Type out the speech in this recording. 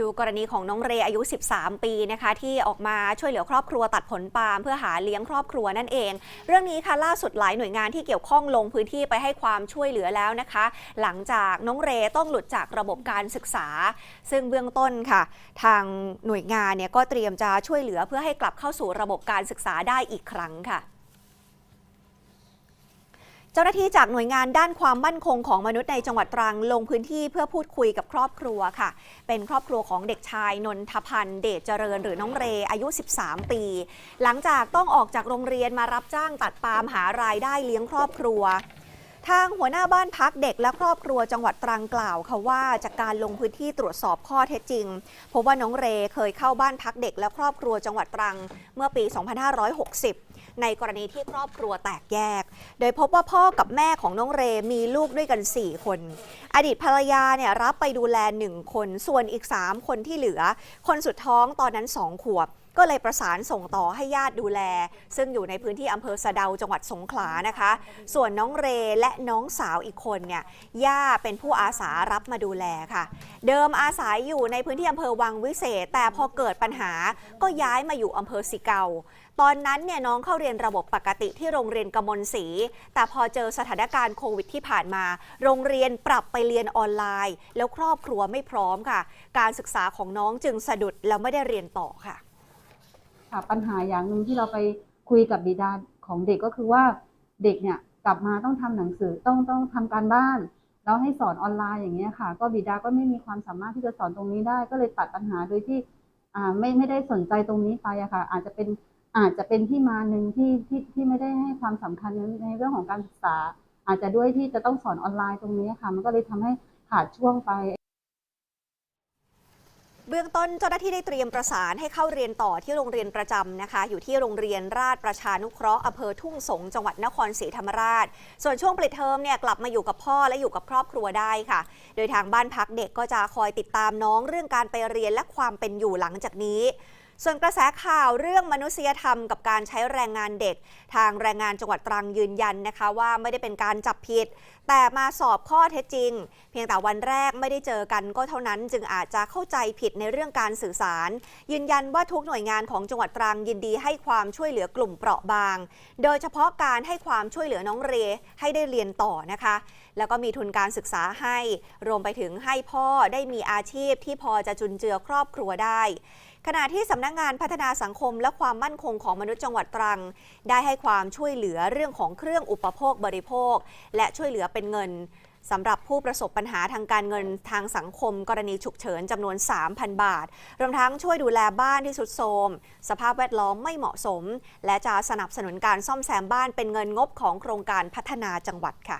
ดูกรณีของน้องเรอายุ 13 ปีนะคะที่ออกมาช่วยเหลือครอบครัวตัดผลปาล์มเพื่อหาเลี้ยงครอบครัวนั่นเอง เรื่องนี้ค่ะล่าสุดหลายหน่วยงานที่เกี่ยวข้องลงพื้นที่ไปให้ความช่วยเหลือแล้วนะคะ หลังจากน้องเรต้องหลุดจากระบบการศึกษา ซึ่งเบื้องต้นค่ะ ทางหน่วยงานเนี่ยก็เตรียมจะช่วยเหลือเพื่อให้กลับเข้าสู่ระบบการศึกษาได้อีกครั้งค่ะ จ้าหน้าที่จากหน่วยงานด้านความมั่นคงของมนุษย์ในจังหวัดตรังลงพื้นที่เพื่อพูดคุยกับครอบครัวค่ะ เป็นครอบครัวของเด็กชายนนทพันธ์เดชเจริญหรือน้องเรอายุ 13 ปี หลังจากต้องออกจากโรงเรียนมารับจ้างตัดปาล์มหารายได้เลี้ยงครอบครัว ทางหัวหน้าบ้านพักเด็กและครอบครัวจังหวัดตรังกล่าวค่ะว่าจากการลงพื้นที่ตรวจสอบข้อเท็จจริงพบว่าน้องเรเคยเข้าบ้านพักเด็กและครอบครัวจังหวัดตรังเมื่อปี 2560 ในกรณีที่ครอบครัวแตกแยก โดยพบว่าพ่อกับแม่ของน้องเรมีลูกด้วยกัน 4 คน อดีตภรรยาเนี่ยรับไปดูแล 1 คน ส่วนอีก 3 คนที่เหลือ คนสุดท้องตอนนั้น 2 ขวบ ก็เลยประสานส่งต่อให้ญาติดูแล ซึ่งอยู่ในพื้นที่อำเภอสะเดาจังหวัดสงขลานะคะ ส่วนน้องเรและน้องสาวอีกคนเนี่ยย่าเป็นผู้อาสารับมาดูแลค่ะ เดิมอาศัยอยู่ในพื้นที่อำเภอวังวิเศษ แต่พอเกิดปัญหาก็ย้ายมาอยู่อำเภอสิเกาตอนนั้นเนี่ยน้องเข้าเรียนระบบปกติที่โรงเรียนกมลศรีแต่พอเจอสถานการณ์โควิดที่ผ่านมา โรงเรียนปรับไปเรียนออนไลน์ แล้วครอบครัวไม่พร้อมค่ะ การศึกษาของน้องจึงสะดุดแล้วไม่ได้เรียนต่อค่ะ ค่ะปัญหาอย่างหนึ่งที่เราไปคุยกับบิดาของเด็กก็คือว่าเด็กเนี่ยกลับมาต้องทำหนังสือต้องต้องทำการบ้าน แล้วให้สอนออนไลน์อย่างเงี้ยค่ะ ก็บิดาก็ไม่มีความสามารถที่จะสอนตรงนี้ได้ ก็เลยตัดปัญหาโดยที่อ่าไม่ไม่ได้สนใจตรงนี้ไปอะค่ะ อาจจะเป็นอาจจะเป็นที่มาหนึ่งที่ที่ที่ไม่ได้ให้ความสำคัญในในเรื่องของการศึกษา อาจจะด้วยที่จะต้องสอนออนไลน์ตรงนี้ค่ะ มันก็เลยทำให้ขาดช่วงไป เบื้องต้นเจ้าหน้าที่ได้เตรียมประสานให้เข้าเรียนต่อที่โรงเรียนประจำนะคะ อยู่ที่โรงเรียนราชประชานุเคราะห์อำเภอทุ่งสงจังหวัดนครศรีธรรมราช ส่วนช่วงปิดเทอมเนี่ยกลับมาอยู่กับพ่อและอยู่กับครอบครัวได้ค่ะ โดยทางบ้านพักเด็กก็จะคอยติดตามน้องเรื่องการไปเรียนและความเป็นอยู่หลังจากนี้ ส่วนกระแสข่าวเรื่องมนุษยธรรมกับการใช้แรงงานเด็ก ทางแรงงานจังหวัดตรังยืนยันนะคะ ว่าไม่ได้เป็นการจับผิด แต่มาสอบข้อเท็จจริง เพียงแต่วันแรกไม่ได้เจอกันก็เท่านั้นจึงอาจจะเข้าใจผิดในเรื่องการสื่อสาร ยืนยันว่าทุกหน่วยงานของจังหวัดตรังยินดีให้ความช่วยเหลือกลุ่มเปราะบาง โดยเฉพาะการให้ความช่วยเหลือน้องเรให้ได้เรียนต่อนะคะ แล้วก็มีทุนการศึกษาให้ รวมไปถึงให้พ่อได้มีอาชีพที่พอจะจุนเจือครอบครัวได้ ขณะที่สำนักงงานพัฒนาสังคมและความมั่นคงของมนุษย์จังหวัดตรัง ได้ให้ความช่วยเหลือเรื่องของเครื่องอุปโภคบริโภค และช่วยเหลือเป็นเงินสำหรับผู้ประสบปัญหาทางการเงินทางสังคม กรณีฉุกเฉินจำนวน 3,000 บาท รวมทั้งช่วยดูแลบ้านที่สุดโทรมสภาพแวดล้อมไม่เหมาะสม และจะสนับสนุนการซ่อมแซมบ้านเป็นเงินงบของโครงการพัฒนาจังหวัดค่ะ